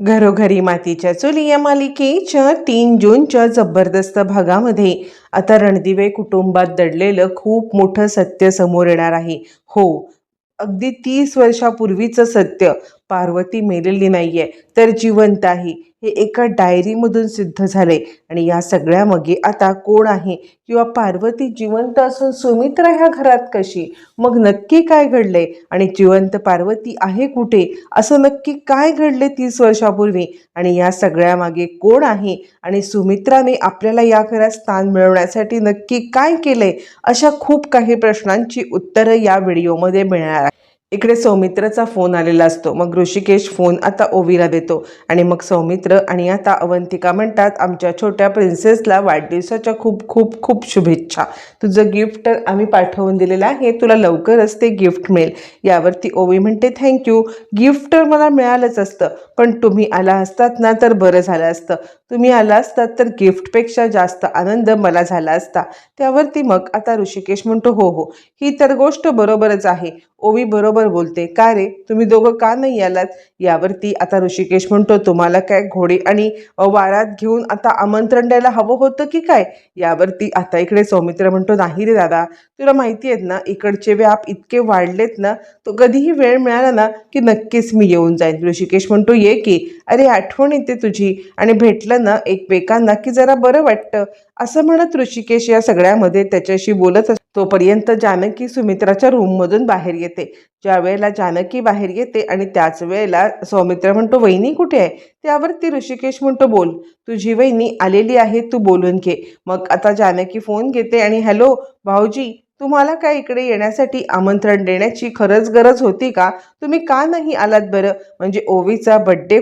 घरोघरी मातीच्या चुली या मालिकेच्या तीन जूनच्या जबरदस्त भागामध्ये आता रणदिवे कुटुंबात दडलेलं खूप मोठं सत्य समोर येणार आहे. हो अगदी तीस वर्षापूर्वीचं सत्य. पार्वती मेलेली नाही आहे तर जिवंत आहे हे एका डायरीमधून सिद्ध झाले. आणि या सगळ्यामागे आता कोण आहे? किंवा पार्वती जिवंत असून सुमित्रा ह्या घरात कशी? मग नक्की काय घडले? आणि जिवंत पार्वती आहे कुठे? असं नक्की काय घडले तीस वर्षापूर्वी? आणि या सगळ्यामागे कोण आहे? आणि सुमित्राने आपल्याला या घरात स्थान मिळवण्यासाठी नक्की काय केले? अशा खूप काही प्रश्नांची उत्तरं या व्हिडिओमध्ये मिळणार आहे इकडे सौमित्रचा फोन आलेला असतो. मग ऋषिकेश फोन आता ओवीला देतो. आणि मग सौमित्र आणि आता अवंतिका म्हणतात आमच्या छोट्या प्रिन्सेसला वाढदिवसाच्या खूप खूप खूप शुभेच्छा. तुझं गिफ्ट आम्ही पाठवून दिलेलं आहे. तुला लवकरच ते गिफ्ट मिळेल. यावरती ओवी म्हणते थँक्यू गिफ्ट मला मिळालंच असतं. पण तुम्ही आला असतात ना तर बरं झालं असतं. तुम्ही आला असतात तर गिफ्टपेक्षा जास्त आनंद मला झाला असता. त्यावरती मग आता ऋषिकेश म्हणतो हो हो ही तर गोष्ट बरोबरच आहे. ओवी बरोबर बोलते का रे? तुम्ही दोघं का नाही आलात? यावरती आता ऋषिकेश म्हणतो तुम्हाला काय घोडे आणि वारात घेऊन आता आमंत्रण द्यायला हवं होतं की काय? यावरती आता इकडे सौमित्र म्हणतो नाही रे दादा तुला माहिती आहेत ना इकडचे व्याप इतके वाढलेत ना तो कधीही वेळ मिळाला ना की नक्कीच मी येऊन जाईन. ऋषिकेश म्हणतो ये की अरे आठवण येते तुझी आणि भेटलं ना एकमेकांना की जरा बरं वाटतं. असं म्हणत ऋषिकेश या सगळ्यामध्ये त्याच्याशी बोलत असतो तोपर्यंत जानकी सुमित्राच्या रूममधून बाहेर येते. ज्या वेळेला जानकी बाहेर येते आणि त्याच वेळेला सौमित्र म्हणतो वहिनी कुठे आहे? त्यावरती ऋषिकेश म्हणतो बोल. तुझी वहिनी आलेली आहे तू बोलून घे. मग आता जानकी फोन घेते आणि हॅलो भाऊजी तुम्हाला काय इकडे येण्यासाठी आमंत्रण देण्याची खरंच गरज होती का? तुम्ही का नाही आलात बरं? म्हणजे ओवीचा बड्डे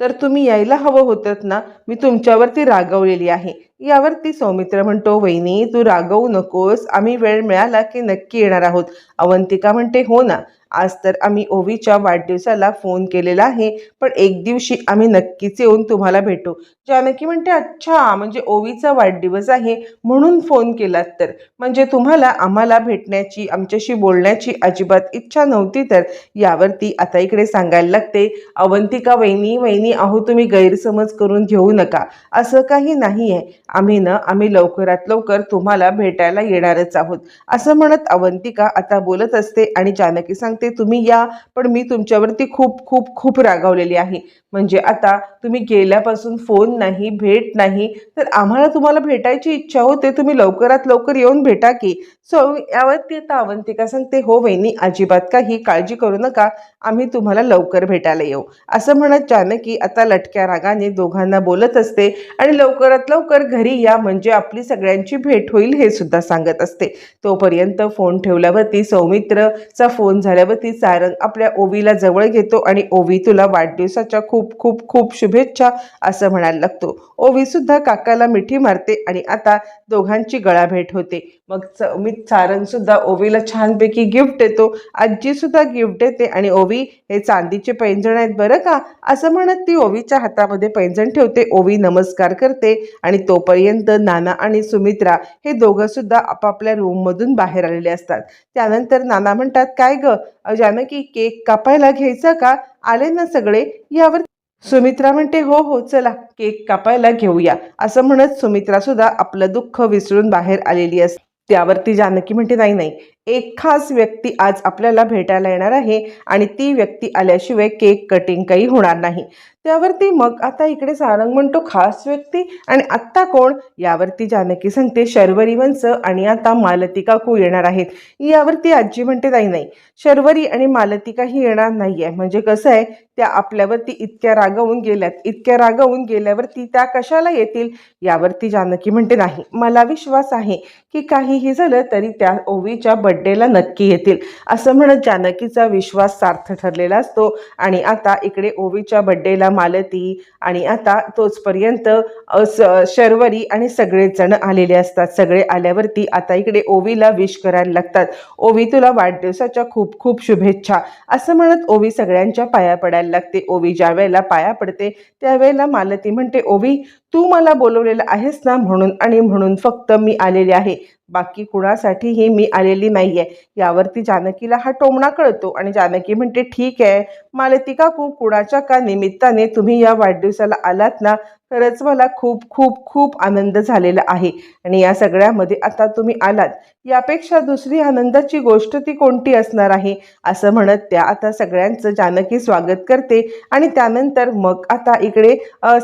तर तुम्ही यायला हवं होतं ना? मी तुमच्यावरती रागवलेली आहे. यावरती सौमित्र म्हणतो वहिनी तू रागवू नकोस. आम्ही वेळ मिळाला की नक्की येणार आहोत. अवंतिका म्हणते हो ना. आज तर आम्ही ओवीच्या वाढदिवसाला फोन केलेला आहे पण एक दिवशी आम्ही नक्कीच येऊन तुम्हाला भेटू. जानकी म्हणते अच्छा म्हणजे ओवीचा वाढदिवस आहे म्हणून फोन केलात तर. म्हणजे तुम्हाला आम्हाला भेटण्याची आमच्याशी बोलण्याची अजिबात इच्छा नव्हती तर. यावरती आता इकडे सांगायला लागते अवंतिका वहिनी वहिनी अहो तुम्ही गैरसमज करून घेऊ नका. असं काही नाही आहे आम्ही ना आम्ही लवकरात लवकर तुम्हाला भेटायला येणारच आहोत. असं म्हणत अवंतिका आता बोलत असते आणि जानकी सांगते तुम्ही या. पण मी तुमच्यावरती खूप खूप खूप रागावलेली आहे. म्हणजे आता तुम्ही गेल्यापासून फोन नाही भेट नाही तर आम्हाला तुम्हाला भेटायची इच्छा होते तुम्ही लवकरात लवकर येऊन भेटा की. सो यावरती आता अवंतिका सांगते हो वहिनी अजिबात काही काळजी करू नका आम्ही तुम्हाला लवकर भेटायला येऊ. असं म्हणत जानकी आता लटक्या रागाने दोघांना बोलत असते आणि लवकरात लवकर घरी या म्हणजे आपली सगळ्यांची भेट होईल हे सुद्धा सांगत असते. तोपर्यंत फोन ठेवल्यावरती सौमित्रचा फोन झाल्यावरती सारंग आपल्या ओवीला जवळ घेतो आणि ओवी तुला वाढदिवसाच्या खूप खूप खूप खूप शुभेच्छा असं म्हणायला लागतो. ओवी सुद्धा काकाला मिठी मारते आणि आता दोघांची गळाभेट होते. मग सौमित सारंग सुद्धा ओवीला छानपैकी गिफ्ट देतो. आजी सुद्धा गिफ्ट देते आणि ओवी हे चांदीचे पैंजण आहेत बरं का? असं म्हणत ती ओवीच्या हातामध्ये पैंजण ठेवते. ओवी नमस्कार करते आणि तोपर्यंत नाना आणि सुमित्रा हे दोघं सुद्धा आपापल्या रूममधून बाहेर आलेले असतात. त्यानंतर नाना म्हणतात काय ग? जानकी केक कापायला घ्यायचा का? आले ना सगळे यावर सुमित्रा म्हणते हो हो चला केक कापायला घेऊया. असं म्हणत सुमित्रा सुद्धा आपलं दुःख विसरून बाहेर आलेली असते त्यावरती जानकी म्हणते नाही नाही एक खास व्यक्ती आज आपल्याला भेटायला येणार आहे आणि ती व्यक्ती आल्याशिवाय केक कटिंग काही होणार नाही. त्यावरती मग आता इकडे सारंग म्हणतो खास व्यक्ती. आणि आत्ता कोण? यावरती जानकी सांगते शर्वरी वंश आणि आता मालती काकू येणार आहेत. यावरती आजी म्हणते नाही नाही शर्वरी आणि मालतिका ही येणार नाही आहे म्हणजे कसं आहे त्या आपल्यावरती इतक्या रागावून गेल्यात. इतक्या रागावून गेल्यावरती त्या कशाला येतील? यावरती जानकी म्हणते नाही मला विश्वास आहे की काहीही झालं तरी त्या ओवीच्या बड्डेला नक्की येतील. असं म्हणत जानकीचा विश्वास सार्थ ठरलेला असतो. आणि आता इकडे ओवीच्या बड्डेला मालती आणि आता तोचपर्यंत शर्वरी आणि सगळेच जण आलेले असतात. सगळे आल्यावरती आता इकडे ओवीला विश करायला लागतात. ओवी तुला वाढदिवसाच्या खूप खूप शुभेच्छा. असं म्हणत ओवी सगळ्यांच्या पाया पडायला लागते. ओवी ज्या वेळेला पाया पडते त्यावेळेला मालती म्हणते ओवी तू मला बोलवलेलं आहेस ना म्हणून आणि म्हणून फक्त मी आलेले आहे. बाकी कुणासाठीही मी आलेली नाही आहे यावरती जानकीला हा टोमणा कळतो आणि जानकी म्हणते ठीक आहे. मालती काकू कुणाच्या का निमित्ताने तुम्ही या वाढदिवसाला आलात ना? खरंच मला खूप खूप खूप आनंद झालेला आहे. आणि या सगळ्यामध्ये आता तुम्ही आलात. यापेक्षा दुसरी आनंदाची गोष्ट ती कोणती असणार आहे? असं म्हणत त्या आता सगळ्यांचं जानकी स्वागत करते. आणि त्यानंतर मग आता इकडे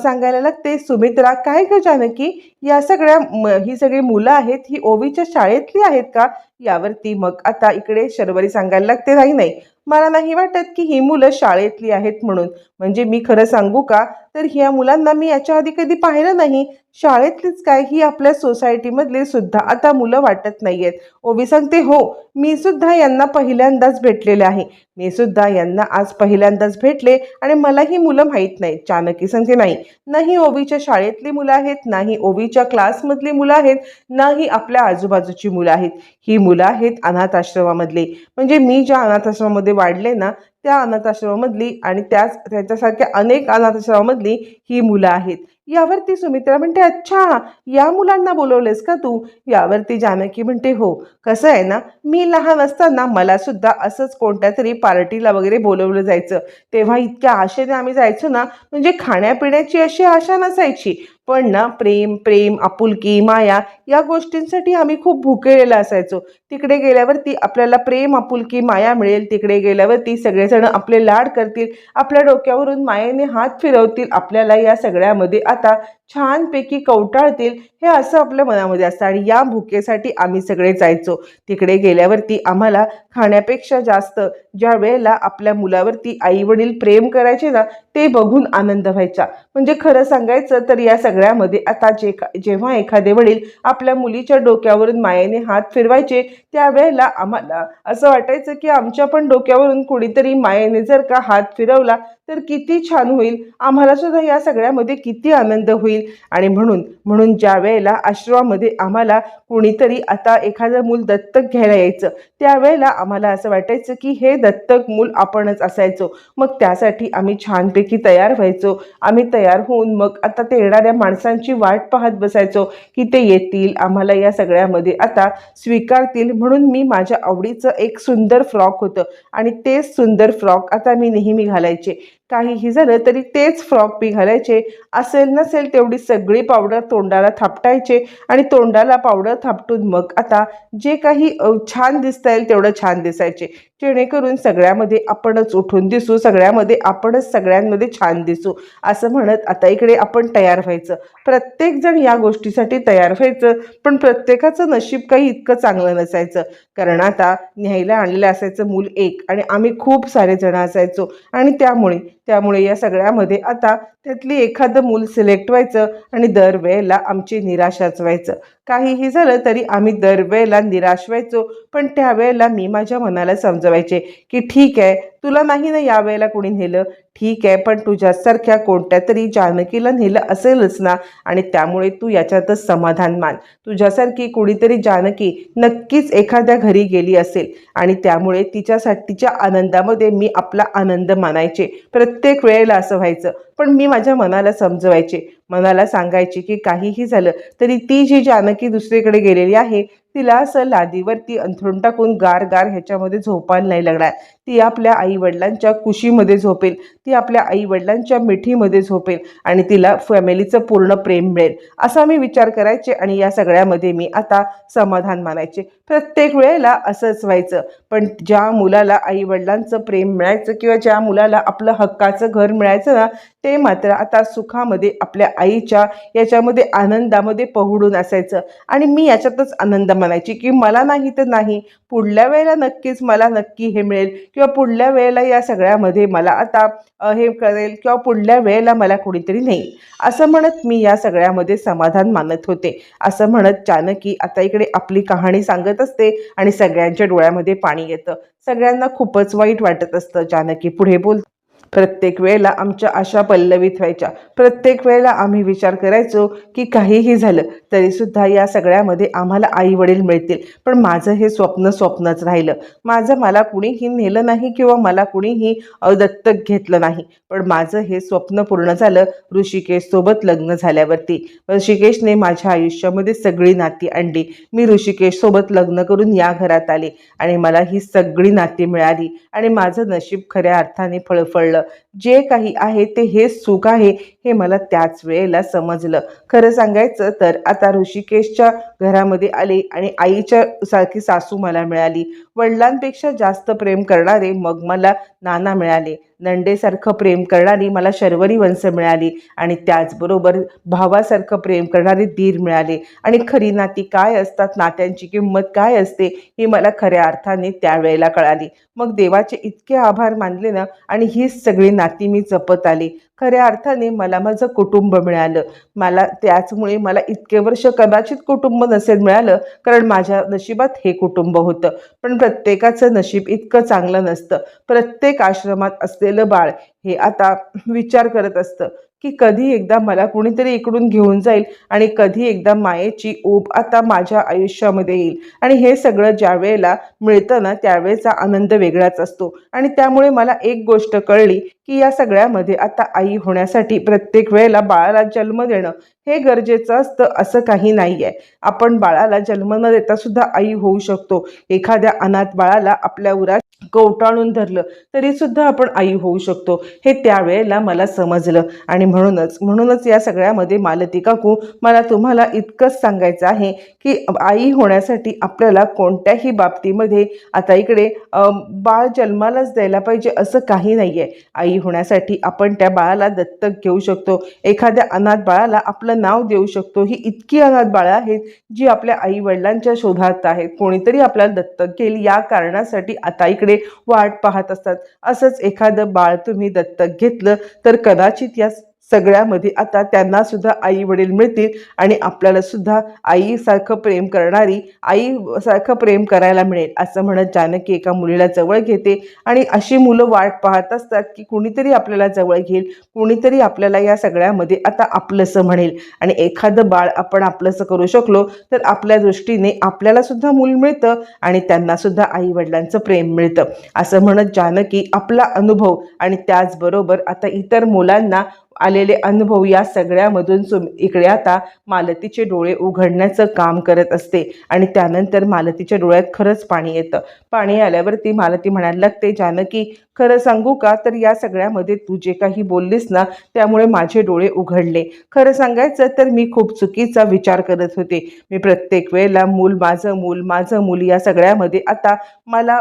सांगायला लागते सुमित्रा काय ग जानकी? या सगळ्या म- ही सगळी मुलं आहेत ही ओवीच्या शाळेतली आहेत का? यावरती मग आता इकडे शर्वरी सांगायला लागते नाही नाही. मला नाही वाटत की ही मुलं शाळेतली आहेत म्हणून. म्हणजे मी खरं सांगू का? तर ह्या मुलांना मी याच्या आधी कधी पाहिलं नाही. शाळेतलीच काय ही आपल्या सोसायटीमधली सुद्धा आता मुलं वाटत नाही आहेत ओबी सांगते हो मी सुद्धा यांना पहिल्यांदाच भेटलेले आहे. मी सुद्धा यांना आज पहिल्यांदाच भेटले आणि मला ही मुलं माहीत नाही चाणकी सांगते नाही नाही ओबीच्या शाळेतली मुलं आहेत नाही ओबीच्या क्लासमधली मुलं आहेत नाही आपल्या आजूबाजूची मुलं आहेत. ही मुलं आहेत अनाथ आश्रमामधली म्हणजे मी ज्या अनाथ आश्रमामध्ये वाढले ना त्या अनाथाश्रमामधली आणि त्याच त्याच्यासारख्या अनेक अनाथाश्रमामधली ही मुलं आहेत. यावरती सुमित्रा म्हणते अच्छा या मुलांना बोलवलेस का तू? यावरती जानकी म्हणते हो. कसं आहे ना मी लहान असताना मला सुद्धा असंच कोणत्या तरी पार्टीला वगैरे बोलवलं जायचं. तेव्हा इतक्या आशेने आम्ही जायचो ना म्हणजे खाण्यापिण्याची अशी आशा नसायची. पण ना प्रेम प्रेम आपुलकी माया या गोष्टींसाठी आम्ही खूप भुकेलेला असायचो. तिकडे गेल्यावरती आपल्याला प्रेम आपुलकी माया मिळेल. तिकडे गेल्यावरती सगळेजण आपले लाड करतील. आपल्या डोक्यावरून मायेने हात फिरवतील. आपल्याला या सगळ्यामध्ये आता छानपैकी कवटाळतील. हे असं आपल्या मनामध्ये असतं आणि या भुकेसाठी आम्ही सगळे जायचो. तिकडे गेल्यावरती आम्हाला खाण्यापेक्षा जास्त ज्या वेळेला आपल्या मुलावरती आई वडील प्रेम करायचे ना ते बघून आनंद व्हायचा. म्हणजे खरं सांगायचं तर या सगळ्यामध्ये आता जे जेव्हा एखादे वडील आपल्या मुलीच्या डोक्यावरून मायेने हात फिरवायचे त्यावेळेला आम्हाला असं वाटायचं की आमच्या पण डोक्यावरून कुणीतरी मायेने जर का हात फिरवला तर किती छान होईल. आम्हाला सुद्धा या सगळ्यामध्ये किती आनंद होईल. आणि म्हणून म्हणून ज्या वेळेला आश्रमामध्ये आम्हाला कुणीतरी आता एखादं मूल दत्तक घ्यायला यायचं त्यावेळेला आम्हाला असं वाटायचं की हे दत्तक मूल आपणच असायचो. मग त्यासाठी आम्ही छानपैकी तयार व्हायचो. आम्ही तयार होऊन मग आता ते येणाऱ्या माणसांची वाट पाहत बसायचो की ते येतील आम्हाला या सगळ्यामध्ये आता स्वीकारतील. म्हणून मी माझ्या आवडीचं एक सुंदर फ्रॉक होतं. आणि तेच सुंदर फ्रॉक आता मी नेहमी घालायचे. काहीही झालं तरी तेच फ्रॉक पी घालायचे असेल नसेल तेवढी सगळी पावडर तोंडाला थापटायचे आणि तोंडाला पावडर थापटून मग आता जे काही छान दिसता येईल तेवढं छान दिसायचे. जेणेकरून सगळ्यामध्ये आपणच उठून दिसू सगळ्यामध्ये आपणच सगळ्यांमध्ये छान दिसू असं म्हणत आता इकडे आपण तयार व्हायचं. प्रत्येकजण या गोष्टीसाठी तयार व्हायचं पण प्रत्येकाचं नशीब काही इतकं चांगलं नसायचं. कारण आता न्यायला आणलेलं असायचं मूल एक आणि आम्ही खूप सारे जण असायचो आणि त्यामुळे त्यामुळे या सगळ्यामध्ये आता त्यातली एखादं मूल सिलेक्ट व्हायचं आणि दरवेळेला आमची निराशाच व्हायचं. काहीही झालं तरी आम्ही दरवेळेला निराश व्हायचो पण त्यावेळेला मी माझ्या मनाला समजवायचे की ठीक आहे तुला नाही ना यावेळेला कोणी नेलं? ठीक आहे पण तुझ्यासारख्या कोणत्या तरी जानकीला नेलं असेलच ना? आणि त्यामुळे तू याच्यातच समाधान मान. तुझ्यासारखी कुणीतरी जानकी नक्कीच एखाद्या घरी गेली असेल. आणि त्यामुळे तिच्यासाठीच्या आनंदामध्ये मी आपला आनंद मानायचे. प्रत्येक वेळेला असं व्हायचं. पण मी माझ्या मनाला समजवायचे. मनाला सांगायचे की काहीही झालं तरी ती जी जानकी दुसरीकडे गेलेली आहे तिला असं लादीवरती अंथरून टाकून गार गार ह्याच्यामध्ये झोपायला नाही लागणार. ती आपल्या आईवडिलांच्या कुशीमध्ये झोपेल. ती आपल्या आईवडिलांच्या मिठीमध्ये झोपेल आणि तिला फॅमिलीचं पूर्ण प्रेम मिळेल. असा मी विचार करायचे आणि या सगळ्यामध्ये मी आता समाधान मानायचे. प्रत्येक वेळेला असंच व्हायचं. पण ज्या मुलाला आईवडिलांचं प्रेम मिळायचं किंवा ज्या मुलाला आपलं हक्काचं घर मिळायचं ना ते मात्र आता सुखामध्ये आपल्या आईच्या याच्यामध्ये आनंदामध्ये पहुडून असायचं. आणि मी याच्यातच आनंद मानायची की मला नाही तर नाही. पुढल्या वेळेला नक्कीच मला नक्की हे मिळेल. किंवा पुढल्या वेळेला या सगळ्यामध्ये मला आता हे करेल किंवा पुढल्या वेळेला मला कुणीतरी नाही असं म्हणत मी या सगळ्यामध्ये समाधान मानत होते. असं म्हणत जानकी आता इकडे आपली कहाणी सांगत असते आणि सगळ्यांच्या डोळ्यामध्ये पाणी येतं. सगळ्यांना खूपच वाईट वाटत असतं. जानकी पुढे बोल प्रत्येक वेळेला आमच्या आशा पल्लवीत व्हायच्या. प्रत्येक वेळेला आम्ही विचार करायचो की काहीही झालं तरीसुद्धा या सगळ्यामध्ये आम्हाला आई वडील मिळतील. पण माझं हे स्वप्न स्वप्नच राहिलं. माझं मला कुणीही नेलं नाही किंवा मला कुणीही दत्तक घेतलं नाही. पण माझं हे स्वप्न पूर्ण झालं ऋषिकेशसोबत लग्न झाल्यावरती. ऋषिकेशने माझ्या आयुष्यामध्ये सगळी नाती आणली. मी ऋषिकेशसोबत लग्न करून या घरात आले आणि मला ही सगळी नाती मिळाली आणि माझं नशीब खऱ्या अर्थाने फळफळलं जे काही आहे ते हे सुख आहे हे मला त्याच वेळेला समजलं. खरं सांगायचं तर आता ऋषिकेशच्या घरामध्ये आले आणि आईच्या सारखी सासू मला मिळाली. वडिलांपेक्षा जास्त प्रेम करणारे मग मला नाना मिळाले. नंडेसारखं प्रेम करणारी मला शर्वरी वंश मिळाली आणि त्याचबरोबर भावासारखं प्रेम करणारी धीर मिळाले. आणि खरी नाती काय असतात नात्यांची किंमत काय असते ही मला खऱ्या अर्थाने त्यावेळेला कळाली. मग देवाचे इतके आभार मानले ना आणि हीच सगळी नाती मी जपत आली. खऱ्या अर्थाने मला माझं कुटुंब मिळालं. मला त्याचमुळे मला इतके वर्ष कदाचित कुटुंब नसेल मिळालं कारण माझ्या नशिबात हे कुटुंब होतं. पण प्रत्येकाचं नशीब इतकं चांगलं नसतं. प्रत्येक आश्रमात असलेलं बाळ हे आता विचार करत असतं की कधी एकदा मला कुणीतरी इकडून घेऊन जाईल आणि कधी एकदा मायेची ओब आता माझ्या आयुष्यामध्ये येईल. आणि हे सगळं ज्या वेळेला मिळतं ना त्यावेळेचा आनंद वेगळाच असतो. आणि त्यामुळे मला एक गोष्ट कळली की या सगळ्यामध्ये आता आई होण्यासाठी प्रत्येक वेळेला बाळाला जन्म देणं हे गरजेचं असतं असं काही नाही आहे आपण बाळाला जन्म न देता सुद्धा आई होऊ शकतो. एखाद्या अनाथ बाळाला आपल्या उरात कवटाळून धरलं तरी सुद्धा आपण आई होऊ शकतो. हे त्यावेळेला मला समजलं. आणि म्हणूनच म्हणूनच या सगळ्यामध्ये मालती काकू मला तुम्हाला इतकंच सांगायचं आहे की आई होण्यासाठी आपल्याला कोणत्याही बाबतीमध्ये आता इकडे बाळ जन्मालाच द्यायला पाहिजे असं काही नाही आहे आई होण्यासाठी आपण त्या बाळाला दत्तक घेऊ शकतो. एखाद्या अनाथ बाळाला आपलं नाव देऊ शकतो. ही इतकी अनाथ बाळं आहेत जी आपल्या आई वडिलांच्या शोधात आहेत. कोणीतरी आपल्याला दत्तक घेईल. या कारणासाठी आता इकडे वाट पाहत असतात. असंच एखादं बाळ तुम्ही दत्तक घेतलं तर कदाचित या सगळ्यामध्ये आता त्यांना सुद्धा आई वडील मिळतील आणि आपल्याला सुद्धा आईसारखं प्रेम करणारी आईसारखं प्रेम करायला मिळेल असं म्हणत जानकी एका मुलीला जवळ घेते. आणि अशी मुलं वाट पाहत असतात की कुणीतरी आपल्याला जवळ घेईल कुणीतरी आपल्याला या सगळ्यामध्ये आता आपलंसं म्हणेल. आणि एखादं बाळ आपण आपलंसं करू शकलो तर आपल्या दृष्टीने आपल्याला सुद्धा मूल मिळतं आणि त्यांना सुद्धा आई वडिलांचं प्रेम मिळतं. असं म्हणत जानकी आपला अनुभव आणि त्याचबरोबर आता इतर मुलांना आलेले अनुभव या सगळ्यामधून सुम इकडे आता मालतीचे डोळे उघडण्याचं काम करत असते. आणि त्यानंतर मालतीच्या डोळ्यात खरंच पाणी येतं. पाणी आल्यावरती मालती म्हणायला लागते जानकी खरं सांगू का? तर या सगळ्यामध्ये तू जे काही बोललीस ना त्यामुळे माझे डोळे उघडले. खरं सांगायचं तर मी खूप चुकीचा विचार करत होते. मी प्रत्येक वेळेला मूल माझं मूल माझं मूल या सगळ्यामध्ये आता मला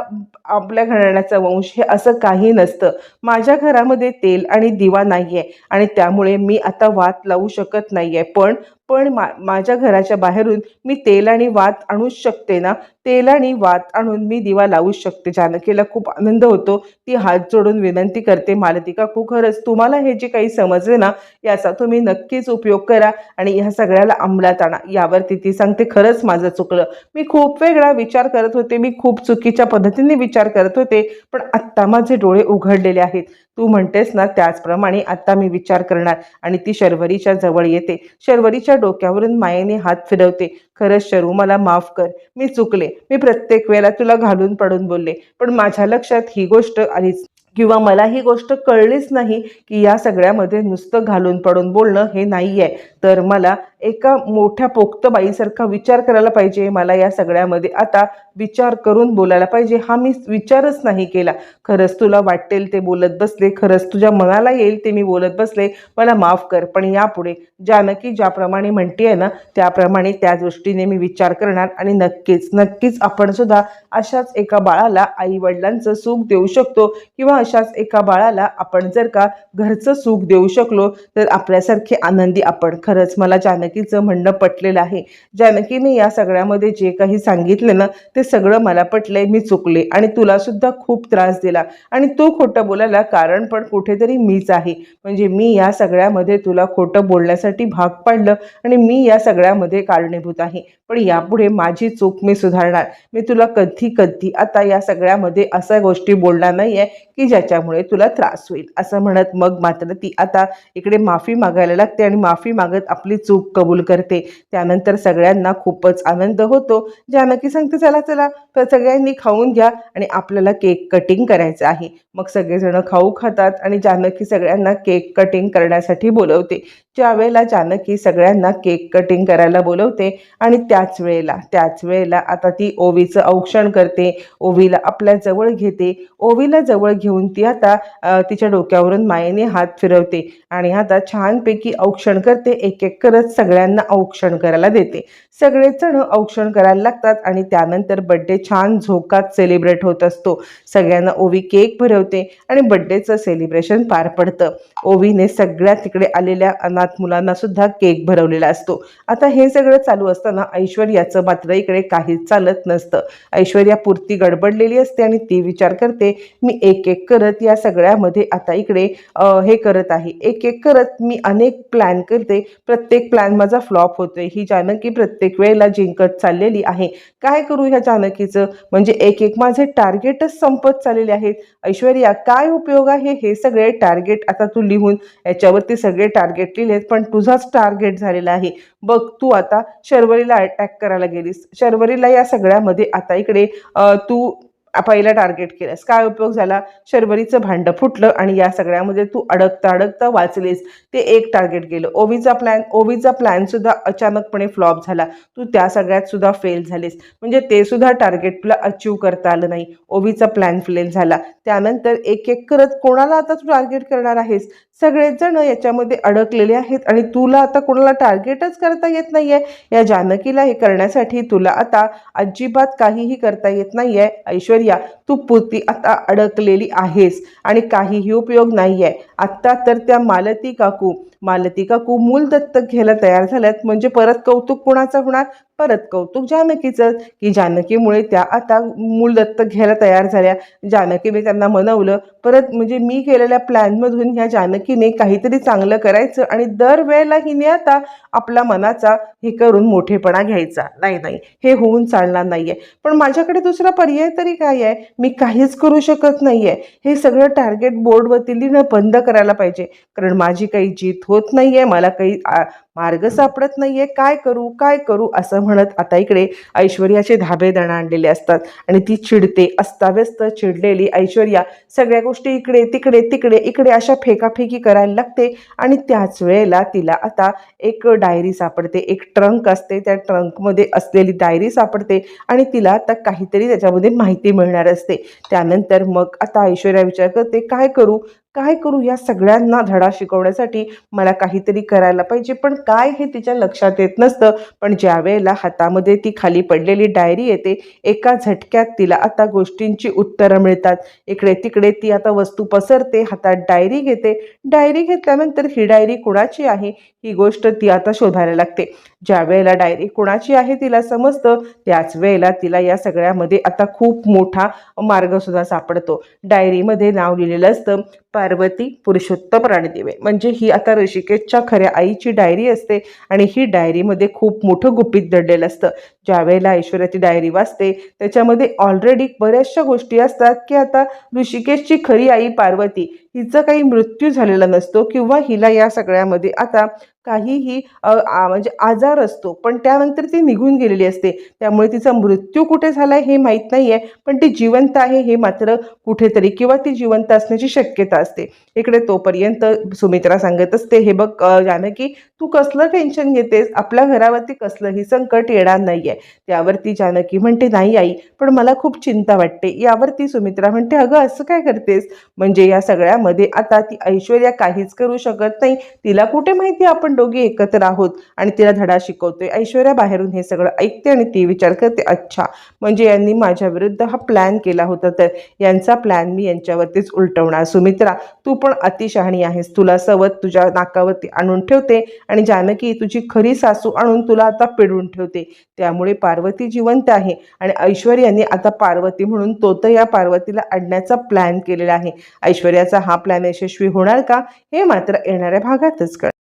आपल्या घराण्याचा वंश हे असं काही नसतं. माझ्या घरामध्ये तेल आणि दिवा नाही आहे आणि त्यामुळे मी आता वात लावू शकत नाही आहे पण पण मा माझ्या घराच्या बाहेरून मी तेल आणि वात आणूच शकते ना? तेल आणि वात आणून मी दिवा लावू शकते. जानकीला खूप आनंद होतो. ती हात जोडून विनंती करते मालतिका खूप खरंच तुम्हाला हे जे काही समजले ना याचा तुम्ही नक्कीच उपयोग करा आणि ह्या सगळ्याला अंमलात आणा. यावरती ती सांगते खरंच माझं चुकलं. मी खूप वेगळा विचार करत होते. मी खूप चुकीच्या पद्धतीने विचार करत होते. पण आत्ता माझे डोळे उघडलेले आहेत. तू म्हणतेस ना त्याचप्रमाणे आत्ता मी विचार करणार. आणि ती शर्वरीच्या जवळ येते. शर्वरीच्या डोक्यावरून मायेने हात फिरवते. खरंच शरू मला माफ कर. मी चुकले. मी प्रत्येक वेळेला तुला घालून पडून बोलले. पण माझ्या लक्षात ही गोष्ट आलीच किंवा मला ही गोष्ट कळलीच नाही की या सगळ्यामध्ये नुसतं घालून पडून बोलणं हे नाही आहे तर मला एका मोठ्या पोक्त बाईसारखा विचार करायला पाहिजे मला या सगळ्यामध्ये. आता विचार करून बोलायला पाहिजे. हा मी विचारच नाही केला. खरंच तुला वाटेल ते बोलत बसले. खरंच तुझ्या मनाला येईल ते मी बोलत बसले. मला माफ कर. पण यापुढे जानकी ज्याप्रमाणे म्हणते आहे ना त्याप्रमाणे त्या दृष्टीने मी विचार करणार आणि नक्कीच नक्कीच आपण सुद्धा अशाच एका बाळाला आई वडिलांचं सुख देऊ शकतो किंवा अशाच एका बाळाला आपण जर का घरचं सुख देऊ शकलो तर आपल्यासारखे आनंदी आपण. खरंच मला जानकी जानकीचं म्हणणं पटलेलं आहे. जानकीने या सगळ्यामध्ये जे काही सांगितलं ना ते सगळं मला पटलंय मी चुकले आणि तुला सुद्धा खूप त्रास दिला. आणि तू खोटं बोलायला कारण पण कुठेतरी मीच आहे. म्हणजे मी या सगळ्यामध्ये तुला खोटं बोलण्यासाठी भाग पाडलं आणि मी या सगळ्यामध्ये कारणीभूत आहे. पण यापुढे माझी चूक मी सुधारणार. मी तुला कधी कधी आता या सगळ्यामध्ये अशा गोष्टी बोलणार नाही आहे की ज्याच्यामुळे तुला त्रास होईल. असं म्हणत मग मात्र ती आता इकडे माफी मागायला लागते आणि माफी मागत आपली चूक कबूल करते. त्यानंतर सगळ्यांना खूपच आनंद होतो. जानकी सांगते चला चला तर सगळ्यांनी खाऊन घ्या आणि आपल्याला केक कटिंग करायचं आहे. मग सगळेजण खाऊ खातात आणि जानकी सगळ्यांना केक कटिंग करण्यासाठी बोलवते. ज्यावेळेला जानकी सगळ्यांना केक कटिंग करायला बोलवते आणि त्याच वेळेला त्याच वेळेला आता ती ओवीचं औक्षण करते. ओवीला आपल्या जवळ घेते. ओवीला जवळ घेऊन ती आता तिच्या डोक्यावरून मायेने हात फिरवते आणि आता छानपैकी औक्षण करते. एक एक करत सगळ्यांना औक्षण करायला देते. सगळेच जण औक्षण करायला लागतात आणि त्यानंतर बड्डे छान झोकात सेलिब्रेट होत असतो. सगळ्यांना ओवी केक भरवते आणि बड्डेचं सेलिब्रेशन पार पडतं. ओवीने सगळ्या तिकडे आलेल्या अनाथ मुलांना सुद्धा केक भरवलेला असतो. आता हे सगळं चालू असताना ऐश्वर्याचं मात्र इकडे काहीच चालत नसतं. ऐश्वर्या पुरती गडबडलेली असते आणि ती विचार करते मी एक एक करत या सगळ्यामध्ये आता इकडे हे करत आहे. एक एक करत मी अनेक प्लॅन करते. प्रत्येक प्लॅन माझा फ्लॉप होतोय. ही जानकी प्रत्येक वेळेला जिंकत चाललेली आहे. काय करू ह्या जानकीचं? म्हणजे एक एक माझे टार्गेटच संपत चाललेले आहेत. ऐश्वर्या काय उपयोग आहे हे सगळे टार्गेट आता तू लिहून याच्यावरती सगळे टार्गेट लिहिलेत पण तुझाच टार्गेट झालेला आहे. बघ तू आता शर्वरीला अटॅक करायला गेलीस. शर्वरीला या सगळ्यामध्ये आता इकडे तू पहिला टार्गेट केलंस. काय उपयोग झाला? शर्वरीचं भांडं फुटलं आणि या सगळ्यामध्ये तू अडकता अडकता वाचलीस. ते एक टार्गेट गेलं. ओवीचा प्लॅन ओवीचा प्लॅन सुद्धा अचानकपणे फ्लॉप झाला. तू त्या सगळ्यात सुद्धा फेल झालीस. म्हणजे ते सुद्धा टार्गेट तुला अचीव करता आलं नाही. ओवीचा प्लॅन फेल झाला. त्यानंतर एक एक करत कोणाला आता तू टार्गेट करणार आहेस? सगळेच जण याच्यामध्ये अडकलेले आहेत आणि तुला आता कोणाला टार्गेटच करता येत नाहीये. या जानकीला हे करण्यासाठी तुला आता अजिबात काहीही करता येत नाहीये. ऐश्वर्या तू पुरती आता अडकलेली आहेस आणि काहीही उपयोग नाही आहे आत्ता तर त्या मालती काकू मालती काकू दत्तक घ्यायला तयार झाल्यात. म्हणजे परत कौतुक कुणाचं होणार? परत कौतुक जानकीचं. की जानकीमुळे त्या आता मूल दत्तक घ्यायला तयार झाल्या. जानकीने त्यांना मनवलं. परत म्हणजे मी केलेल्या प्लॅनमधून ह्या जानकीने काहीतरी चांगलं करायचं आणि दरवेळेला हिने आता आपला मनाचा हे करून मोठेपणा घ्यायचा. नाही नाही हे होऊन चालणार नाहीये. पण माझ्याकडे दुसरा पर्याय तरी काय आहे? मी काहीच करू शकत नाहीये. हे सगळं टार्गेट बोर्डवरती लिहिणं बंद करायला पाहिजे. कारण माझी काही जीत होत नाहीये मला काही मार्ग सापडत नाहीये काय करू काय करू असं म्हणत आता इकडे ऐश्वर्याचे धाबे दण आणलेले असतात आणि ती चिडते अस्ताव्यस्त चिडलेली ऐश्वर्या सगळ्या गोष्टी इकडे तिकडे तिकडे इकडे अशा फेकाफेकी करायला लागते आणि त्याच वेळेला तिला आता एक डायरी सापडते एक ट्रंक असते त्या ट्रंकमध्ये असलेली डायरी सापडते आणि तिला आता काहीतरी त्याच्यामध्ये माहिती मिळणार असते. त्यानंतर मग आता ऐश्वर्या विचार करते काय करू? काय करू या सगळ्यांना धडा शिकवण्यासाठी मला काहीतरी करायला पाहिजे. पण काय हे तिच्या लक्षात येत नसतं. पण ज्या वेळेला हातामध्ये ती खाली पडलेली डायरी येते एका झटक्यात तिला आता गोष्टींची उत्तरं मिळतात. इकडे तिकडे ती आता वस्तू पसरते हातात डायरी घेते. डायरी घेतल्यानंतर ही डायरी कुणाची आहे? ही गोष्ट ती आता शोधायला लागते. ज्या वेळेला डायरी कुणाची आहे तिला समजतं त्याच वेळेला तिला या सगळ्यामध्ये आता खूप मोठा मार्गसुद्धा सापडतो. डायरीमध्ये नाव लिहिलेलं असतं पार्वती पुरुषोत्तम राणदेवे. म्हणजे ही आता ऋषिकेशच्या खऱ्या आईची डायरी असते आणि ही डायरीमध्ये खूप मोठं गुपित दडलेलं असतं. ज्या वेळेला ऐश्वर्या ती डायरी वाचते त्याच्यामध्ये ऑलरेडी बऱ्याचशा गोष्टी असतात की आता ऋषिकेशची खरी आई पार्वती हिचा काही मृत्यू झालेला नसतो किंवा हिला या सगळ्यामध्ये आता काहीही आ- म्हणजे आजार असतो. पण त्यानंतर ती निघून गेलेली असते. त्यामुळे तिचा मृत्यू कुठे झाला हे माहीत नाही आहे पण ती जिवंत आहे हे मात्र कुठेतरी किंवा ती जिवंत असण्याची शक्यता असते. इकडे तोपर्यंत सुमित्रा सांगत असते हे बघ जानकी तू कसलं टेन्शन घेतेस? आपल्या घरावरती कसलंही संकट येणार नाही आहे त्यावरती जानकी म्हणते नाही आई पण मला खूप चिंता वाटते. यावरती सुमित्रा म्हणते अगं असं काय करतेस? म्हणजे या सगळ्या मध्ये आता ती ऐश्वर्या काहीच करू शकत नाही. तिला कुठे माहिती आपण दोघी एकत्र आहोत? आणि तिला धडा शिकवतोय. ऐश्वर्या बाहेरून हे सगळं ऐकते आणि ती विचार करते अच्छा म्हणजे यांनी माझ्या विरुद्ध हा प्लॅन केला होता तर यांचा प्लॅन मी यांच्यावरतीच उलटवणार. सुमित्रा तू पण अतिशहाणी आहेस. तुला सवत तुझ्या नाकावरती आणून ठेवते आणि जानकी तुझी खरी सासू आणून तुला आता पिडून ठेवते. त्यामुळे पार्वती जिवंत आहे आणि ऐश्वर्याने आता पार्वती म्हणून तो तर या पार्वतीला आणण्याचा प्लॅन केलेला आहे. ऐश्वर्याचा हा हा प्लॅन यशस्वी होणार का हे मात्र येणाऱ्या भागातच कळ